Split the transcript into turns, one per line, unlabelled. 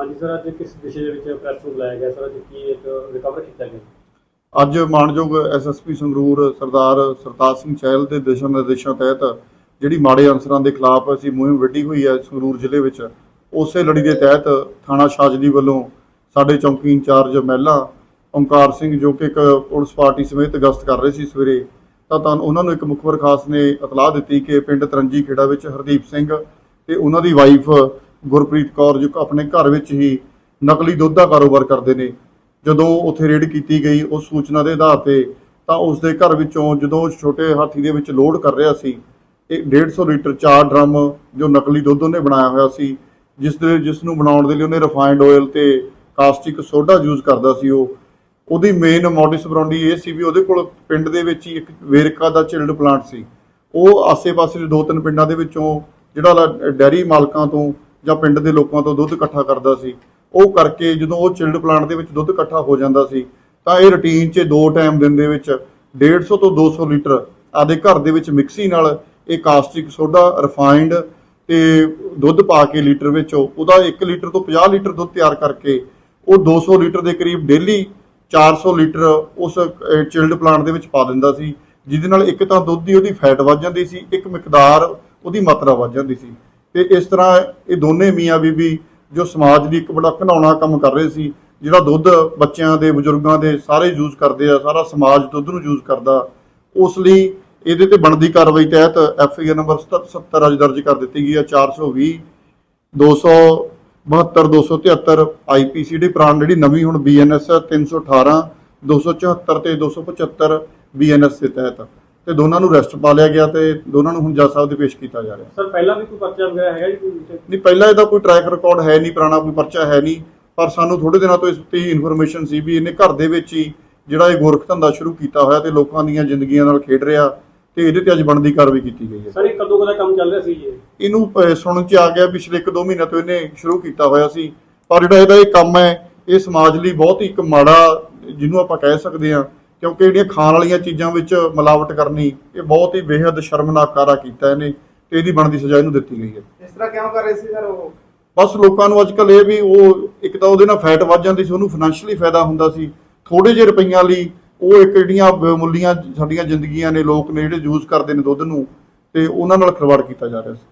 ਹਾਂਜੀ, ਸਰ, ਅੱਜ ਕਿਸ ਵਿਸ਼ੇ ਦੇ ਵਿੱਚ ਪ੍ਰੈਸ ਨੂੰ ਬੁਲਾਇਆ ਗਿਆ? ਸਰ, ਅੱਜ ਕੀ ਇੱਕ ਰਿਕਵਰ ਕੀਤਾ ਗਿਆ?
ਅੱਜ ਮਾਨਯੋਗ ਐਸਐਸਪੀ ਸੰਗਰੂਰ ਸਰਦਾਰ ਸਰਤਾਜ ਸਿੰਘ ਚਹਿਲ ਦੇ ਦਿਸ਼ਾ ਨਿਰਦੇਸ਼ਾਂ ਤਹਿਤ ਜਿਹੜੀ ਮਾੜੇ ਅਨਸਰਾਂ ਦੇ ਖਿਲਾਫ ਅਸੀਂ ਮੁਹਿੰਮ ਵਿੱਢੀ ਹੋਈ ਹੈ ਸੰਗਰੂਰ ਜ਼ਿਲ੍ਹੇ ਵਿੱਚ, ਉਸੇ ਲੜੀ ਦੇ ਤਹਿਤ ਥਾਣਾ ਸ਼ਾਜਲੀ ਵੱਲੋਂ ਸਾਡੇ ਚੌਂਕੀ ਇੰਚਾਰਜ ਮਹਿਲਾ ਓਮਕਾਰ ਸਿੰਘ ਜੋ ਕਿ ਇੱਕ ਪੁਲਿਸ ਪਾਰਟੀ ਸਮੇਤ ਗਸ਼ਤ ਕਰ ਰਹੇ ਸੀ ਸਵੇਰੇ, ਤਾਂ ਤਾਂ ਉਹਨਾਂ ਨੂੰ ਇੱਕ ਮੁਖਬਰ ਖਾਸ ਨੇ ਇਤਲਾਹ ਦਿੱਤੀ ਕਿ ਪਿੰਡ ਤਰੰਜੀ ਖੇੜਾ ਵਿੱਚ ਹਰਦੀਪ ਸਿੰਘ ਤੇ ਉਹਨਾਂ ਦੀ ਵਾਈਫ ਗੁਰਪ੍ਰੀਤ ਕੌਰ ਜੋ ਆਪਣੇ ਘਰ ਵਿੱਚ ਹੀ ਨਕਲੀ ਦੁੱਧ ਦਾ ਕਾਰੋਬਾਰ ਕਰਦੇ ਨੇ। ਜਦੋਂ ਉੱਥੇ ਰੇਡ ਕੀਤੀ ਗਈ ਉਸ ਸੂਚਨਾ ਦੇ ਆਧਾਰ ਤੇ, ਤਾਂ ਉਸ ਦੇ ਘਰ ਵਿੱਚੋਂ ਜਦੋਂ ਛੋਟੇ ਹਾਥੀ ਦੇ ਵਿੱਚ ਲੋਡ ਕਰ ਰਿਹਾ ਸੀ, ਇਹ 150 ਲੀਟਰ ਚਾਰ ਡਰਮ ਜੋ ਨਕਲੀ ਦੁੱਧ ਉਹਨੇ ਬਣਾਇਆ ਹੋਇਆ ਸੀ, ਜਿਸ ਦੇ ਜਿਸ ਨੂੰ ਬਣਾਉਣ ਦੇ ਲਈ ਉਹਨੇ ਰਿਫਾਈਨਡ ਆਇਲ ਤੇ ਕਾਸਟਿਕ ਸੋਡਾ ਯੂਜ਼ ਕਰਦਾ ਸੀ ਉਹ। ਉਹਦੀ ਮੇਨ ਮੋਡਿਸ ਬਰਾਉਂਡੀ ਇਹ ਸੀ ਵੀ ਉਹਦੇ ਕੋਲ ਪਿੰਡ ਦੇ ਵਿੱਚ ਹੀ ਇੱਕ ਵੇਰਕਾ ਦਾ ਚਿਲਡ ਪਲਾਂਟ ਸੀ। ਉਹ ਆਸੇ-ਪਾਸੇ ਦੇ ਦੋ ਤਿੰਨ ਪਿੰਡਾਂ ਦੇ ਵਿੱਚੋਂ ਜਿਹੜਾ ਡੈਰੀ ਮਾਲਕਾਂ ਤੋਂ ਜਾਂ ਪਿੰਡ ਦੇ ਲੋਕਾਂ ਤੋਂ ਦੁੱਧ ਇਕੱਠਾ ਕਰਦਾ ਸੀ, ਉਹ ਕਰਕੇ ਜਦੋਂ ਉਹ ਚਿਲਡ ਪਲਾਂਟ ਦੇ ਵਿੱਚ ਦੁੱਧ ਇਕੱਠਾ ਹੋ ਜਾਂਦਾ ਸੀ, ਤਾਂ ਇਹ ਰੁਟੀਨ 'ਚ ਦੋ ਟਾਈਮ ਦਿਨ ਦੇ ਵਿੱਚ 150 ਤੋਂ 200 ਲੀਟਰ ਆਦੇ ਘਰ ਦੇ ਵਿੱਚ ਮਿਕਸੀ ਨਾਲ ਇਹ ਕਾਸਟਿਕ ਸੋਡਾ ਰਿਫਾਈਨਡ ਤੇ ਦੁੱਧ ਪਾ ਕੇ ਲੀਟਰ ਵਿੱਚ ਉਹਦਾ 1 ਲੀਟਰ ਤੋਂ 50 ਲੀਟਰ ਦੁੱਧ ਤਿਆਰ ਕਰਕੇ ਉਹ 200 ਲੀਟਰ ਦੇ ਕਰੀਬ ਡੇਲੀ 400 ਲੀਟਰ ਉਸ ਚਿਲਡ ਪਲਾਂਟ ਦੇ ਵਿੱਚ ਪਾ ਦਿੰਦਾ ਸੀ, ਜਿਹਦੇ ਨਾਲ ਇੱਕ ਤਾਂ ਦੁੱਧ ਦੀ ਉਹਦੀ ਫੈਟ ਵੱਧ ਜਾਂਦੀ ਸੀ, ਇੱਕ ਮਿਕਦਾਰ ਉਹਦੀ ਮਾਤਰਾ ਵੱਧ ਜਾਂਦੀ ਸੀ। ਤੇ ਇਸ ਤਰ੍ਹਾਂ ਇਹ ਦੋਨੇ ਮੀਆਂ ਬੀਬੀ ਜੋ ਸਮਾਜ ਦੀ ਇੱਕ ਬੜਾ ਘਿਨਾਉਣਾ ਕੰਮ ਕਰ ਰਹੇ ਸੀ, ਜਿਹੜਾ ਦੁੱਧ ਬੱਚਿਆਂ ਦੇ, ਬਜ਼ੁਰਗਾਂ ਦੇ ਸਾਰੇ ਯੂਜ਼ ਕਰਦੇ ਆ, ਸਾਰਾ ਸਮਾਜ ਦੁੱਧ ਨੂੰ ਯੂਜ਼ ਕਰਦਾ, ਉਸ ਲਈ ਇਹਦੇ ਤੇ ਬਣਦੀ ਕਾਰਵਾਈ ਤਹਿਤ ਐਫ ਆਈ ਆਰ ਨੰਬਰ 77 ਅੱਜ ਦਰਜ ਕਰ ਦਿੱਤੀ ਗਈ ਹੈ 420 272 273 ਆਈਪੀਸੀ ਦੀ ਪ੍ਰਾਣ ਜਿਹੜੀ ਨਵੀਂ ਹੁਣ ਬੀਐਨਐਸ 318 274 ਤੇ 275 ਬੀਐਨਐਸ ਦੇ ਤਹਿਤ। ਤੇ ਦੋਨਾਂ ਨੂੰ ਅਰੈਸਟ ਪਾ ਲਿਆ ਗਿਆ ਤੇ ਦੋਨਾਂ ਨੂੰ ਹੁਣ ਜੱਜ ਸਾਹਿਬ ਦੇ ਪੇਸ਼ ਕੀਤਾ ਜਾ ਰਿਹਾ
ਸਰ ਪਹਿਲਾਂ ਵੀ ਕੋਈ ਪਰਚਾ ਵਗੈਰਾ ਹੈਗਾ ਜੀ ਕੋਈ ਵਿੱਚ?
ਨਹੀਂ ਪਹਿਲਾਂ ਇਹਦਾ ਕੋਈ ਟਰੈਕ ਰਿਕਾਰਡ ਹੈ ਨਹੀਂ ਪੁਰਾਣਾ ਕੋਈ ਪਰਚਾ ਹੈ ਨਹੀਂ ਪਰ ਸਾਨੂੰ ਥੋੜੇ ਦਿਨਾਂ ਤੋਂ ਇਸ ਤੇ ਇਨਫੋਰਮੇਸ਼ਨ ਸੀ ਵੀ ਇਹਨੇ ਘਰ ਦੇ ਵਿੱਚ ਹੀ ਜਿਹੜਾ ਇਹ ਗੋਰਖ ਧੰਦਾ ਸ਼ੁਰੂ ਕੀਤਾ ਹੋਇਆ ਤੇ ਲੋਕਾਂ ਦੀਆਂ ਜ਼ਿੰਦਗੀਆਂ ਨਾਲ ਖੇਡ ਰਿਹਾ ਤੇ ਇਹਦੇ ਤੇ ਅੱਜ ਬਣਦੀ ਕਾਰਵਾਈ ਕੀਤੀ ਗਈ ਹੈ
ਸਰ ਇਹ ਕਦੋਂ ਕਦਾ ਕੰਮ ਚੱਲ ਰਿਹਾ ਸੀ ਜੀ ਇਹ?
ਇਹਨੂੰ ਅਹ, ਸੁਣਨ ਚ ਆ ਗਿਆ ਪਿਛਲੇ 1-2 ਮਹੀਨੇ ਤੋਂ ਇਹਨੇ ਸ਼ੁਰੂ ਕੀਤਾ ਹੋਇਆ ਸੀ ਪਰ ਜਿਹੜਾ ਇਹਦਾ ਇਹ ਕੰਮ ਹੈ ਇਹ ਸਮਾਜ ਲਈ ਬਹੁਤ ਹੀ ਇੱਕ ਮਾੜਾ ਜਿਹਨੂੰ ਆਪਾਂ ਕਹਿ ਸਕਦੇ ਹਾਂ ਕਿਉਂਕਿ ਜਿਹੜੀਆਂ ਖਾਣ ਵਾਲੀਆਂ ਚੀਜ਼ਾਂ ਵਿੱਚ ਮਿਲਾਵਟ ਕਰਨੀ ਇਹ ਬਹੁਤ ਹੀ ਬੇਹੱਦ ਸ਼ਰਮਨਾਕ ਕਾਰਾ ਕੀਤਾ ਇਹਨੇ ਤੇ ਇਹਦੀ ਬਣਦੀ ਸਜ਼ਾ ਇਹਨੂੰ ਦਿੱਤੀ ਗਈ ਹੈ।
ਇਸ ਤਰ੍ਹਾਂ ਕਿਉਂ ਕਰ ਰਹੇ ਸੀ ਸਰ ਉਹ?
ਬਸ ਲੋਕਾਂ ਨੂੰ ਅੱਜ ਕੱਲ੍ਹ ਇਹ ਵੀ ਉਹ ਇੱਕ ਤਾਂ ਉਹਦੇ ਨਾਲ ਫੈਟ ਵੱਧ ਜਾਂਦੀ ਸੀ ਉਹਨੂੰ ਫਾਈਨੈਂਸ਼ੀਅਲੀ ਫਾਇਦਾ ਹੁੰਦਾ ਸੀ। ਥੋੜੇ ਜਿਹੇ ਰੁਪਈਆਂ ਲਈ ਉਹ ਇੱਕ ਜਿਹੜੀਆਂ ਮੁੱਲੀਆਂ ਸਾਡੀਆਂ ਜ਼ਿੰਦਗੀਆਂ ਨੇ ਲੋਕ ਨੇ ਜਿਹੜੇ ਯੂਜ਼ ਕਰਦੇ ਨੇ ਦੁੱਧ ਨੂੰ ਤੇ ਉਹਨਾਂ ਨਾਲ ਖਿਲਵਾੜ ਕੀਤਾ ਜਾ ਰਿਹਾ ਸੀ।